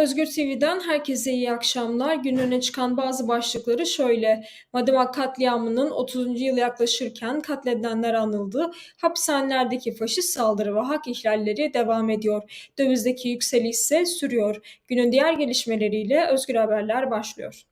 Özgür TV'den herkese iyi akşamlar. Gün öne çıkan bazı başlıkları şöyle. Madımak katliamının 30. yılı yaklaşırken katledilenler anıldı. Hapishanelerdeki faşist saldırı ve hak ihlalleri devam ediyor. Dövizdeki yükseliş ise sürüyor. Günün diğer gelişmeleriyle Özgür Haberler başlıyor.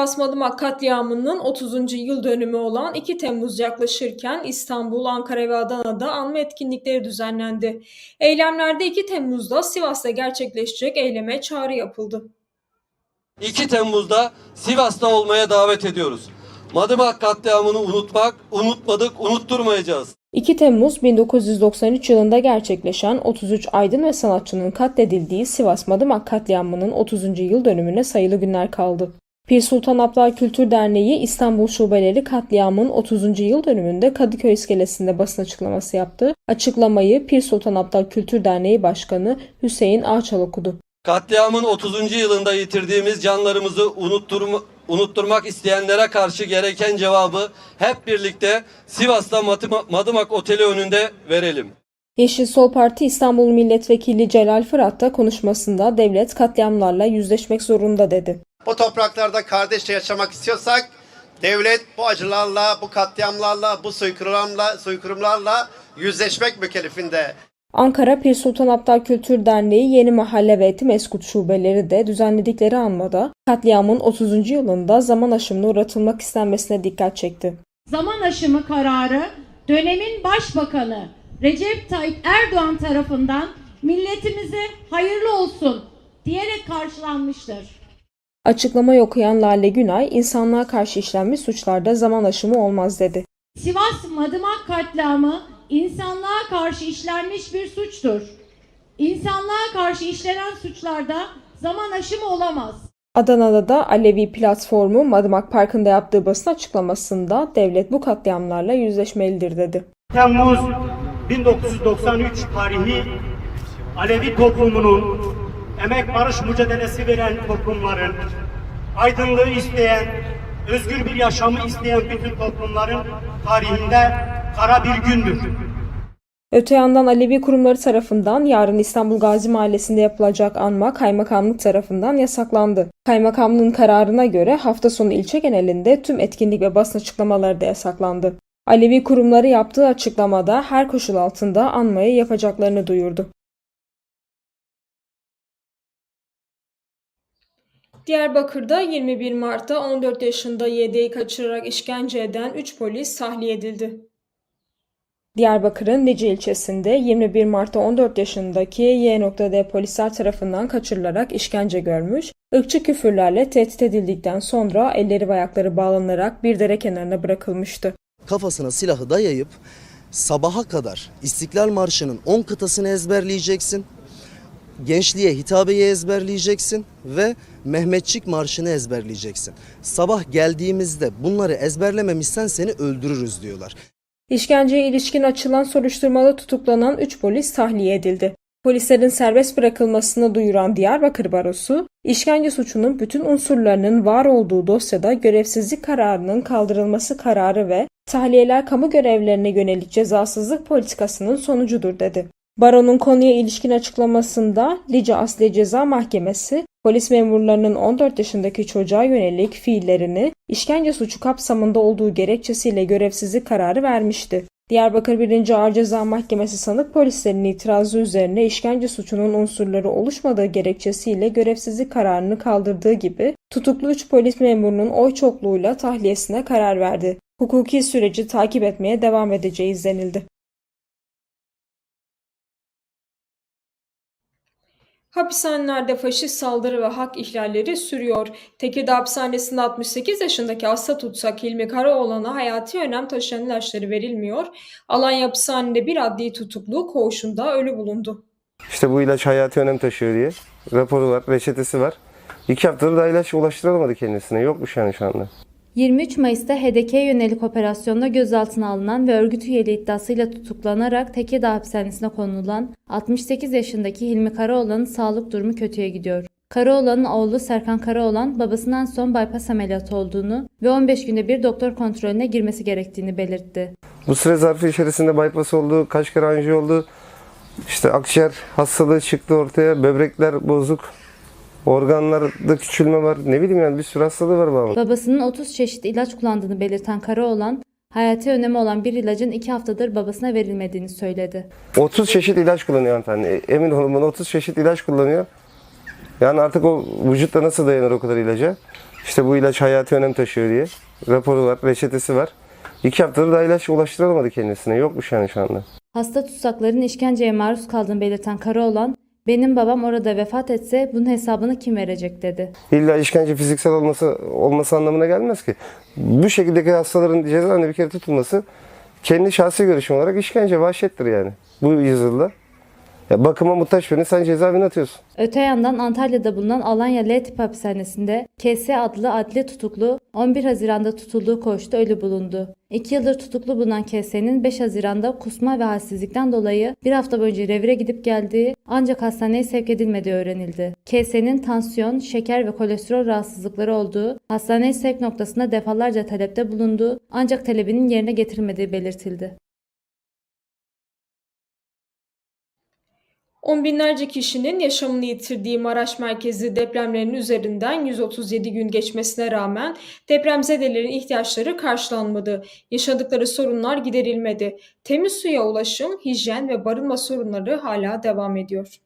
Sivas Madımak katliamının 30. yıl dönümü olan 2 Temmuz yaklaşırken İstanbul, Ankara ve Adana'da anma etkinlikleri düzenlendi. Eylemlerde 2 Temmuz'da Sivas'ta gerçekleşecek eyleme çağrı yapıldı. 2 Temmuz'da Sivas'ta olmaya davet ediyoruz. Madımak katliamını unutmak, unutmadık, unutturmayacağız. 2 Temmuz 1993 yılında gerçekleşen 33 aydın ve sanatçının katledildiği Sivas Madımak katliamının 30. yıl dönümüne sayılı günler kaldı. Pir Sultan Abdal Kültür Derneği İstanbul Şubeleri katliamın 30. yıl dönümünde Kadıköy iskelesinde basın açıklaması yaptı. Açıklamayı Pir Sultan Abdal Kültür Derneği Başkanı Hüseyin Ağçal okudu. Katliamın 30. yılında yitirdiğimiz canlarımızı unutturma, unutturmak isteyenlere karşı gereken cevabı hep birlikte Sivas'ta Madıma- Madımak Oteli önünde verelim. Yeşil Sol Parti İstanbul Milletvekili Celal Fırat da konuşmasında devlet katliamlarla yüzleşmek zorunda dedi. Bu topraklarda kardeşçe yaşamak istiyorsak devlet bu acılarla, bu katliamlarla, bu soykırımlarla, soykırımlarla yüzleşmek mükellefinde. Ankara Pir Sultan Abdal Kültür Derneği Yeni Mahalle ve Etimeskut şubeleri de düzenledikleri anmada katliamın 30. yılında zaman aşımına uğratılmak istenmesine dikkat çekti. zaman aşımı kararı dönemin başbakanı Recep Tayyip Erdoğan tarafından milletimize hayırlı olsun diyerek karşılanmıştır. Açıklamayı okuyan Lale Günay, insanlığa karşı işlenmiş suçlarda zaman aşımı olmaz dedi. Sivas Madımak katliamı insanlığa karşı işlenmiş bir suçtur. İnsanlığa karşı işlenen suçlarda zaman aşımı olamaz. Adana'da da Alevi platformu Madımak Parkı'nda yaptığı basın açıklamasında devlet bu katliamlarla yüzleşmelidir dedi. Temmuz 1993 tarihi Alevi toplumunun emek barış mücadelesi veren toplumların, aydınlığı isteyen, özgür bir yaşamı isteyen bütün toplumların tarihinde kara bir gündür. Öte yandan Alevi kurumları tarafından yarın İstanbul Gazi Mahallesi'nde yapılacak anma kaymakamlık tarafından yasaklandı. Kaymakamlığın kararına göre hafta sonu ilçe genelinde tüm etkinlik ve basın açıklamaları da yasaklandı. Alevi kurumları yaptığı açıklamada her koşul altında anmayı yapacaklarını duyurdu. Diyarbakır'da 21 Mart'ta 14 yaşında YD'yi kaçırarak işkence eden 3 polis tahliye edildi. Diyarbakır'ın Nice ilçesinde 21 Mart'ta 14 yaşındaki Y.D polisler tarafından kaçırılarak işkence görmüş, ırkçı küfürlerle tehdit edildikten sonra elleri ve ayakları bağlanarak bir dere kenarına bırakılmıştı. kafasına silahı dayayıp sabaha kadar İstiklal Marşı'nın 10 kıtasını ezberleyeceksin. Gençliğe hitabeyi ezberleyeceksin ve Mehmetçik Marşı'nı ezberleyeceksin. Sabah geldiğimizde bunları ezberlememişsen seni öldürürüz diyorlar. İşkenceye ilişkin açılan soruşturmada tutuklanan 3 polis tahliye edildi. Polislerin serbest bırakılmasını duyuran Diyarbakır Barosu, işkence suçunun bütün unsurlarının var olduğu dosyada görevsizlik kararının kaldırılması kararı ve tahliyeler kamu görevlerine yönelik cezasızlık politikasının sonucudur dedi. Baronun konuya ilişkin açıklamasında Lice Asliye Ceza Mahkemesi, polis memurlarının 14 yaşındaki çocuğa yönelik fiillerini işkence suçu kapsamında olduğu gerekçesiyle görevsizlik kararı vermişti. Diyarbakır 1. Ağır Ceza Mahkemesi sanık polislerin itirazı üzerine işkence suçunun unsurları oluşmadığı gerekçesiyle görevsizlik kararını kaldırdığı gibi tutuklu 3 polis memurunun oy çokluğuyla tahliyesine karar verdi. Hukuki süreci takip etmeye devam edeceği izlenildi. Hapishanelerde faşist saldırı ve hak ihlalleri sürüyor. Tekirdağ hapishanesinde 68 yaşındaki hasta tutsak Hilmi Karaoğlan'a hayati önem taşıyan ilaçları verilmiyor. Alanya hapishanede bir adli tutuklu koğuşunda ölü bulundu. İşte bu ilaç hayati önem taşıyor diye. Raporu var, reçetesi var. İki haftadır da ilaç ulaştırılamadı kendisine. Yokmuş yani şu anda. 23 Mayıs'ta HDK'ye yönelik operasyonda gözaltına alınan ve örgüt üyeliği iddiasıyla tutuklanarak Tekirdağ hapishanesine konulan 68 yaşındaki Hilmi Karaoğlan'ın sağlık durumu kötüye gidiyor. Karaoğlan'ın oğlu Serkan Karaoğlan babasından son bypass ameliyatı olduğunu ve 15 günde bir doktor kontrolüne girmesi gerektiğini belirtti. Bu süre zarfı içerisinde bypass oldu, kaç kere oldu. İşte akciğer hastalığı çıktı ortaya, böbrekler bozuk, organlarda küçülme var. Ne bileyim yani bir sürü hastalığı var babamın. Babasının 30 çeşit ilaç kullandığını belirten Karaoğlan, hayati önemi olan bir ilacın 2 haftadır babasına verilmediğini söyledi. 30 çeşit ilaç kullanıyor hanımefendi. Emin olun bana 30 çeşit ilaç kullanıyor. Yani artık o vücutta nasıl dayanır o kadar ilaca? İşte bu ilaç hayati önem taşıyor diye. Raporu var, reçetesi var. İki haftadır daha ilaç ulaştırılmadı kendisine. Yokmuş yani şu anda. Hasta tutsakların işkenceye maruz kaldığını belirten Karaoğlan, benim babam orada vefat etse bunun hesabını kim verecek dedi. İlla işkence fiziksel olması olması anlamına gelmez ki. Bu şekildeki hastaların cezaevinde bir kere tutulması kendi şahsi görüşüm olarak işkence, vahşettir yani. Bu yüzyılda. Ya bakıma muhtaç birini sen cezaevine atıyorsun. Öte yandan Antalya'da bulunan Alanya L tip hapishanesinde KS adlı adli tutuklu 11 Haziran'da tutulduğu koğuşta ölü bulundu. 2 yıldır tutuklu bulunan KS'nin 5 Haziran'da kusma ve halsizlikten dolayı bir hafta boyunca revire gidip geldiği ancak hastaneye sevk edilmediği öğrenildi. KS'nin tansiyon, şeker ve kolesterol rahatsızlıkları olduğu, hastaneye sevk noktasında defalarca talepte bulunduğu ancak talebinin yerine getirilmediği belirtildi. On binlerce kişinin yaşamını yitirdiği Maraş merkezi depremlerin üzerinden 137 gün geçmesine rağmen depremzedelerin ihtiyaçları karşılanmadı. Yaşadıkları sorunlar giderilmedi. Temiz suya ulaşım, hijyen ve barınma sorunları hala devam ediyor.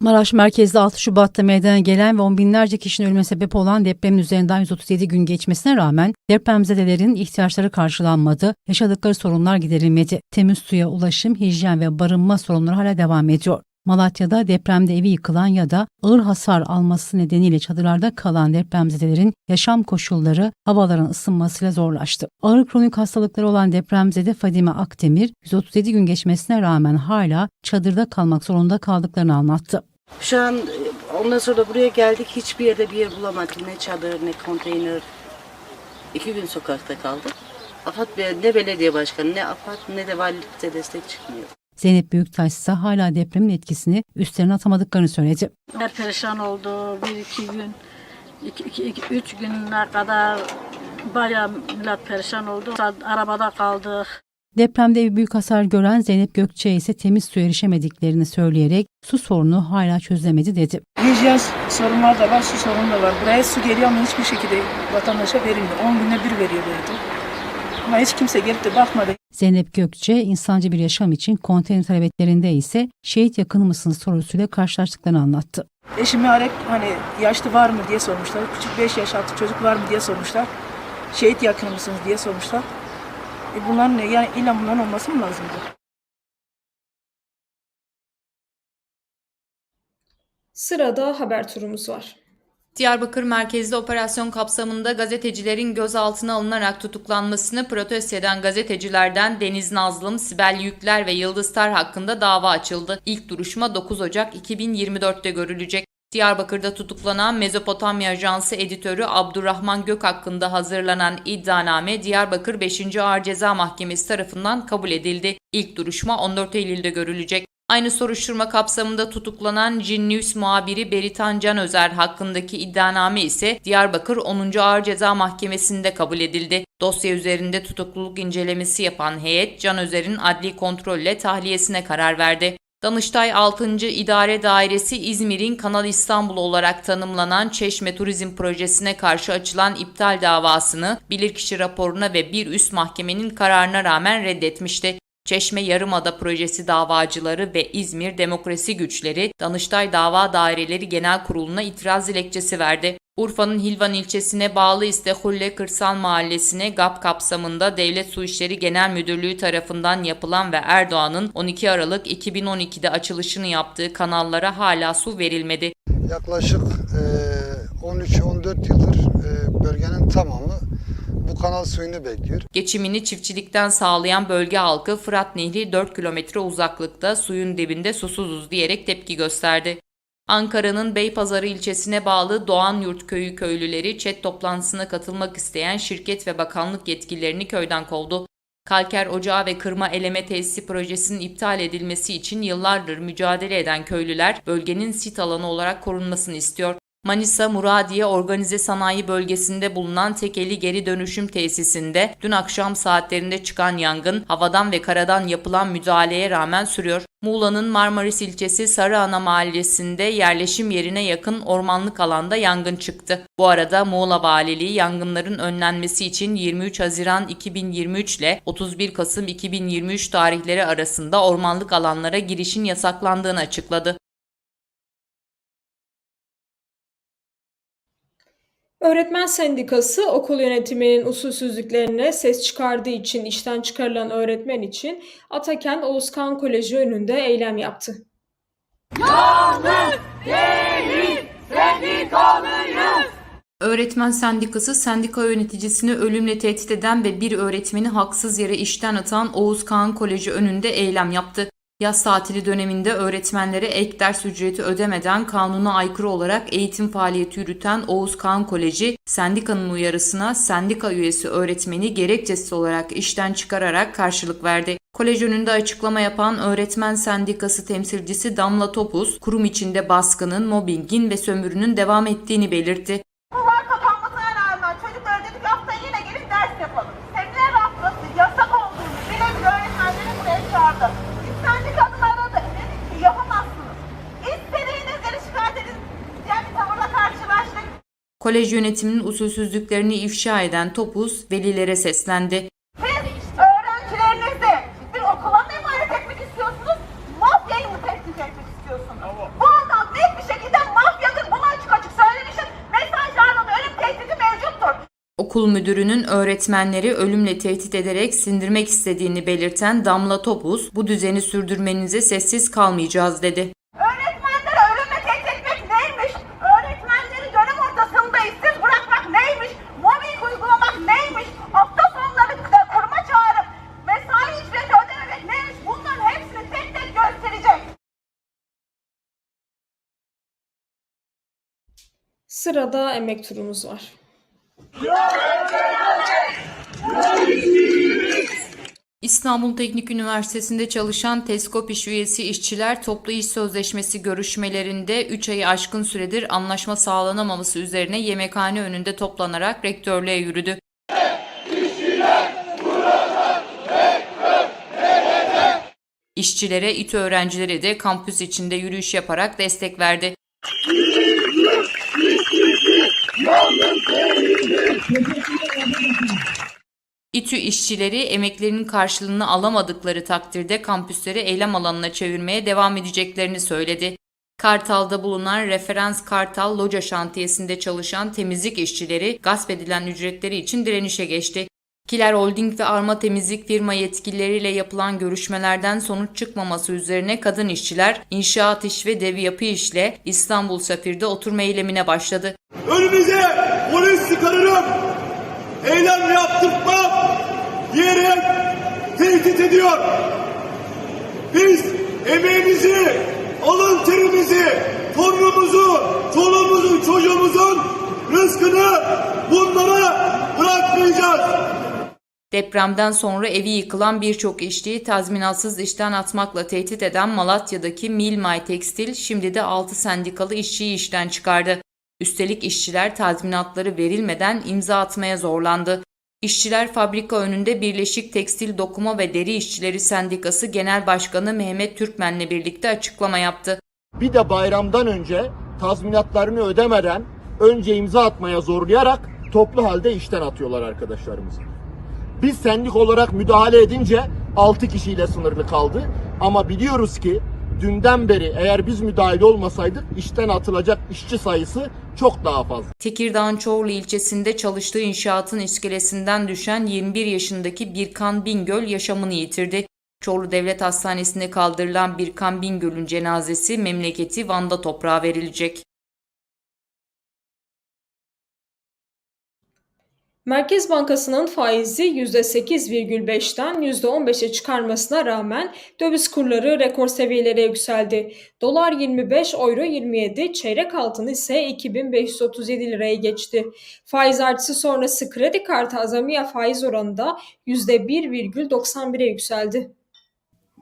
Maraş merkezde 6 Şubat'ta meydana gelen ve on binlerce kişinin ölümüne sebep olan depremin üzerinden 137 gün geçmesine rağmen depremzedelerin ihtiyaçları karşılanmadı, yaşadıkları sorunlar giderilmedi. Temiz suya ulaşım, hijyen ve barınma sorunları hala devam ediyor. Malatya'da depremde evi yıkılan ya da ağır hasar alması nedeniyle çadırlarda kalan depremzedelerin yaşam koşulları havaların ısınmasıyla zorlaştı. Ağır kronik hastalıkları olan depremzede Fadime Akdemir 137 gün geçmesine rağmen hala çadırda kalmak zorunda kaldıklarını anlattı. Şu an ondan sonra buraya geldik. Hiçbir yerde bir yer bulamadık. Ne çadır ne konteyner. İki gün sokakta kaldık. AFAD ne belediye başkanı ne AFAD ne de valilikte destek çıkmıyor. Zeynep Büyüktaş ise hala depremin etkisini üstlerine atamadıklarını söyledi. Her perişan oldu. Bir iki gün, iki, iki, iki- üç gününe kadar bayağı millet perişan oldu. Arabada kaldık. Depremde büyük hasar gören Zeynep Gökçe ise temiz suya erişemediklerini söyleyerek su sorunu hala çözülemedi dedi. Hijyen sorunlar da var, su sorunu da var. Buraya su geliyor ama hiçbir şekilde vatandaşa verilmiyor. 10 günde bir veriyorlardı. Ama hiç kimse gelip de bakmadı. Zeynep Gökçe insancı bir yaşam için konteyner talebetlerinde ise şehit yakını mısınız sorusuyla karşılaştıklarını anlattı. Eşimi arayıp hani yaşlı var mı diye sormuşlar. Küçük 5 yaş altı çocuk var mı diye sormuşlar. Şehit yakını mısınız diye sormuşlar. E bunların ne? Yani illa bunların olması mı lazımdı? Sırada haber turumuz var. Diyarbakır merkezli operasyon kapsamında gazetecilerin gözaltına alınarak tutuklanmasını protesto eden gazetecilerden Deniz Nazlım, Sibel Yükler ve Yıldız Tar hakkında dava açıldı. İlk duruşma 9 Ocak 2024'te görülecek. Diyarbakır'da tutuklanan Mezopotamya Ajansı editörü Abdurrahman Gök hakkında hazırlanan iddianame Diyarbakır 5. Ağır Ceza Mahkemesi tarafından kabul edildi. İlk duruşma 14 Eylül'de görülecek. Aynı soruşturma kapsamında tutuklanan Cin News muhabiri Beritan Canözer hakkındaki iddianame ise Diyarbakır 10. Ağır Ceza Mahkemesi'nde kabul edildi. Dosya üzerinde tutukluluk incelemesi yapan heyet Canözer'in adli kontrolle tahliyesine karar verdi. Danıştay 6. İdare Dairesi İzmir'in Kanal İstanbul olarak tanımlanan Çeşme Turizm Projesi'ne karşı açılan iptal davasını bilirkişi raporuna ve bir üst mahkemenin kararına rağmen reddetmişti. Çeşme Yarımada Projesi davacıları ve İzmir Demokrasi Güçleri Danıştay Dava Daireleri Genel Kurulu'na itiraz dilekçesi verdi. Urfa'nın Hilvan ilçesine bağlı İstehulle Kırsal Mahallesi'ne GAP kapsamında Devlet Su İşleri Genel Müdürlüğü tarafından yapılan ve Erdoğan'ın 12 Aralık 2012'de açılışını yaptığı kanallara hala su verilmedi. Yaklaşık eee, 13-14 yıldır bölgenin tamamı kanal suyunu bekliyor. Geçimini çiftçilikten sağlayan bölge halkı Fırat Nehri 4 kilometre uzaklıkta suyun dibinde susuzuz diyerek tepki gösterdi. Ankara'nın Beypazarı ilçesine bağlı Doğanyurt Köyü köylüleri ÇED toplantısına katılmak isteyen şirket ve bakanlık yetkililerini köyden kovdu. Kalker ocağı ve kırma eleme tesisi projesinin iptal edilmesi için yıllardır mücadele eden köylüler bölgenin sit alanı olarak korunmasını istiyor. Manisa Muradiye Organize Sanayi Bölgesi'nde bulunan tekeli geri dönüşüm tesisinde dün akşam saatlerinde çıkan yangın havadan ve karadan yapılan müdahaleye rağmen sürüyor. Muğla'nın Marmaris ilçesi Sarıana mahallesinde yerleşim yerine yakın ormanlık alanda yangın çıktı. Bu arada Muğla Valiliği yangınların önlenmesi için 23 Haziran 2023 ile 31 Kasım 2023 tarihleri arasında ormanlık alanlara girişin yasaklandığını açıkladı. Öğretmen Sendikası okul yönetiminin usulsüzlüklerine ses çıkardığı için işten çıkarılan öğretmen için Atakent Oğuz Kağan Koleji önünde eylem yaptı. Öğretmen Sendikası, sendika yöneticisini ölümle tehdit eden ve bir öğretmeni haksız yere işten atan Oğuz Kağan Koleji önünde eylem yaptı. Yaz tatili döneminde öğretmenlere ek ders ücreti ödemeden kanuna aykırı olarak eğitim faaliyeti yürüten Oğuz Kağan Koleji, sendikanın uyarısına sendika üyesi öğretmeni gerekçesi olarak işten çıkararak karşılık verdi. Kolej önünde açıklama yapan öğretmen sendikası temsilcisi Damla Topuz, kurum içinde baskının, mobbingin ve sömürünün devam ettiğini belirtti. Kolej yönetiminin usulsüzlüklerini ifşa eden Topuz, velilere seslendi. Siz öğrencilerinizi bir okula mı emanet etmek istiyorsunuz? Mafyayı mı tehdit etmek istiyorsunuz? Bu adam net bir şekilde mafyadır. Bunu açık açık söylemişim. Mesajlarda da ölüm tehdidi mevcuttur. Okul müdürünün öğretmenleri ölümle tehdit ederek sindirmek istediğini belirten Damla Topuz, bu düzeni sürdürmenize sessiz kalmayacağız dedi. Sırada emek turumuz var. İstanbul Teknik Üniversitesi'nde çalışan TESKOP iş üyesi işçiler toplu iş sözleşmesi görüşmelerinde 3 ayı aşkın süredir anlaşma sağlanamaması üzerine yemekhane önünde toplanarak rektörlüğe yürüdü. İşçilere, İTÜ öğrencileri de kampüs içinde yürüyüş yaparak destek verdi. İTÜ işçileri emeklerinin karşılığını alamadıkları takdirde kampüsleri eylem alanına çevirmeye devam edeceklerini söyledi. Kartal'da bulunan Referans Kartal Loca şantiyesinde çalışan temizlik işçileri gasp edilen ücretleri için direnişe geçti. Kiler Holding ve Arma Temizlik firma yetkilileriyle yapılan görüşmelerden sonuç çıkmaması üzerine kadın işçiler inşaat iş ve dev yapı işle İstanbul Safir'de oturma eylemine başladı. Önümüze polis çıkarırım. Eylem yaptırtmam diyerek tehdit ediyor. Biz emeğimizi, alın terimizi, torunumuzu, çoluğumuzun, çocuğumuzun rızkını bunlara bırakmayacağız. Depremden sonra evi yıkılan birçok işçiyi tazminatsız işten atmakla tehdit eden Malatya'daki Milmay Tekstil şimdi de 6 sendikalı işçiyi işten çıkardı. Üstelik işçiler tazminatları verilmeden imza atmaya zorlandı. İşçiler fabrika önünde Birleşik Tekstil Dokuma ve Deri İşçileri Sendikası Genel Başkanı Mehmet Türkmen'le birlikte açıklama yaptı. Bir de bayramdan önce tazminatlarını ödemeden önce imza atmaya zorlayarak toplu halde işten atıyorlar arkadaşlarımızı. Biz sendik olarak müdahale edince 6 kişiyle sınırlı kaldı. Ama biliyoruz ki dünden beri eğer biz müdahale olmasaydık işten atılacak işçi sayısı çok daha fazla. Tekirdağ'ın Çorlu ilçesinde çalıştığı inşaatın iskelesinden düşen 21 yaşındaki Birkan Bingöl yaşamını yitirdi. Çorlu Devlet Hastanesi'ne kaldırılan Birkan Bingöl'ün cenazesi memleketi Van'da toprağa verilecek. Merkez Bankası'nın faizi %8,5'ten %15'e çıkarmasına rağmen döviz kurları rekor seviyelere yükseldi. Dolar 25, euro 27, çeyrek altın ise 2537 liraya geçti. Faiz artışı sonrası kredi kartı azamiye faiz oranı da %1,91'e yükseldi.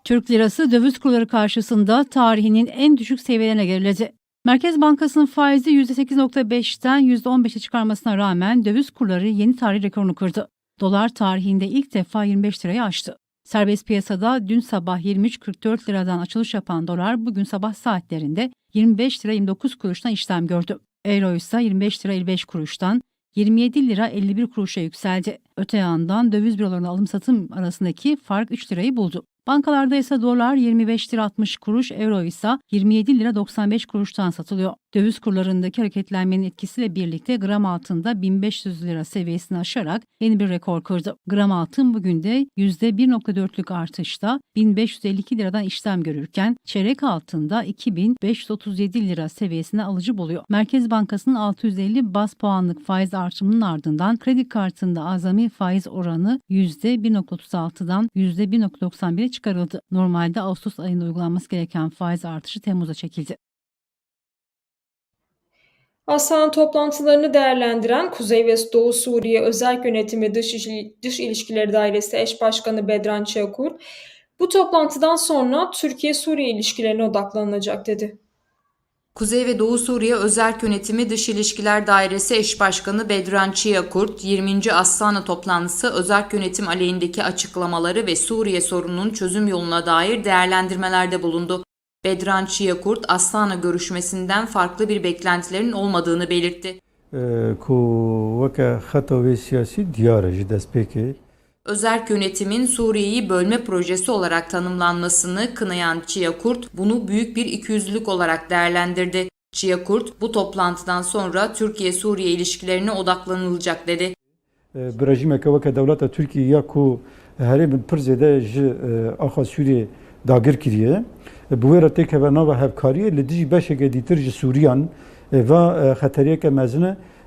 Türk lirası döviz kurları karşısında tarihinin en düşük seviyelerine geriledi. Merkez Bankası'nın faizi %8.5'ten %15'e çıkarmasına rağmen döviz kurları yeni tarih rekorunu kırdı. Dolar tarihinde ilk defa 25 lirayı aştı. Serbest piyasada dün sabah 23.44 liradan açılış yapan dolar bugün sabah saatlerinde 25 lira 29 kuruştan işlem gördü. Euro ise 25 lira 55 kuruştan 27 lira 51 kuruşa yükseldi. Öte yandan döviz bürolarının alım satım arasındaki fark 3 lirayı buldu. Bankalarda ise dolar 25 lira 60 kuruş, euro ise 27 lira 95 kuruştan satılıyor. Döviz kurlarındaki hareketlenmenin etkisiyle birlikte gram altında 1500 lira seviyesini aşarak yeni bir rekor kırdı. Gram altın bugün de %1.4'lük artışta 1552 liradan işlem görürken çeyrek altında 2537 lira seviyesine alıcı buluyor. Merkez Bankası'nın 650 bas puanlık faiz artımının ardından kredi kartında azami faiz oranı %1.36'dan %1.91'e çıkarıldı. Normalde Ağustos ayında uygulanması gereken faiz artışı Temmuz'a çekildi. Aslan toplantılarını değerlendiren Kuzey ve Doğu Suriye Özel Yönetimi Dış, İşi- Dış İlişkileri Dairesi Eş Başkanı Bedran Çakur, bu toplantıdan sonra Türkiye-Suriye ilişkilerine odaklanılacak dedi. Kuzey ve Doğu Suriye Özerk Yönetimi Dış İlişkiler Dairesi Eş Başkanı Bedran Çiyakurt, 20. Astana toplantısı Özerk Yönetim aleyhindeki açıklamaları ve Suriye sorununun çözüm yoluna dair değerlendirmelerde bulundu. Bedran Çiyakurt, Astana görüşmesinden farklı bir beklentilerin olmadığını belirtti. ku weke xeta siyasi diyar ji destpêkê Özerk yönetimin Suriye'yi bölme projesi olarak tanımlanmasını kınayan Çiyakurt bunu büyük bir ikiyüzlülük olarak değerlendirdi. Çiyakurt bu toplantıdan sonra Türkiye-Suriye ilişkilerine odaklanılacak dedi. bi rejimeke weke dewleta Tirkiye ku herê min pir zêde ji axa Sûriyê dagir kiriye bi wê re têkeve nava hevkariyê li dijî beşeke dîtir ji Sûriyan va xeteriyeke mezin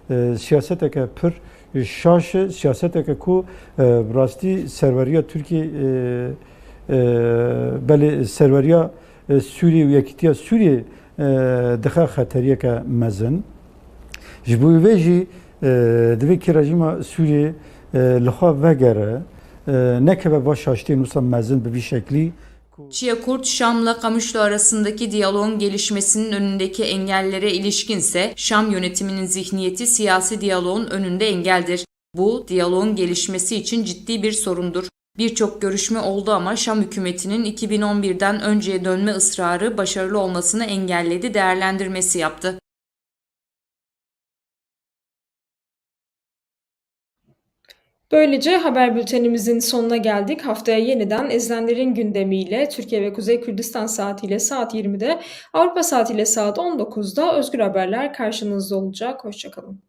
e, siyaseteke pir شاش سیاست که کو راستی سروریا ترکی بله سروریا سوری و یکیتیا سوری دخه خطریه که مزن. جبوی ویجی دوی که رژیم سوری لخواه وگره نکه با شاشتی نوسا مزن به بی شکلی Çiyakurt, Şam'la Kamışlı arasındaki diyaloğun gelişmesinin önündeki engellere ilişkinse Şam yönetiminin zihniyeti siyasi diyaloğun önünde engeldir. Bu, diyaloğun gelişmesi için ciddi bir sorundur. Birçok görüşme oldu ama Şam hükümetinin 2011'den önceye dönme ısrarı başarılı olmasını engelledi değerlendirmesi yaptı. Böylece haber bültenimizin sonuna geldik. Haftaya yeniden ezilenlerin gündemiyle Türkiye ve Kuzey Kürdistan saatiyle saat 20'de, Avrupa saatiyle saat 19'da Özgür Haberler karşınızda olacak. Hoşçakalın.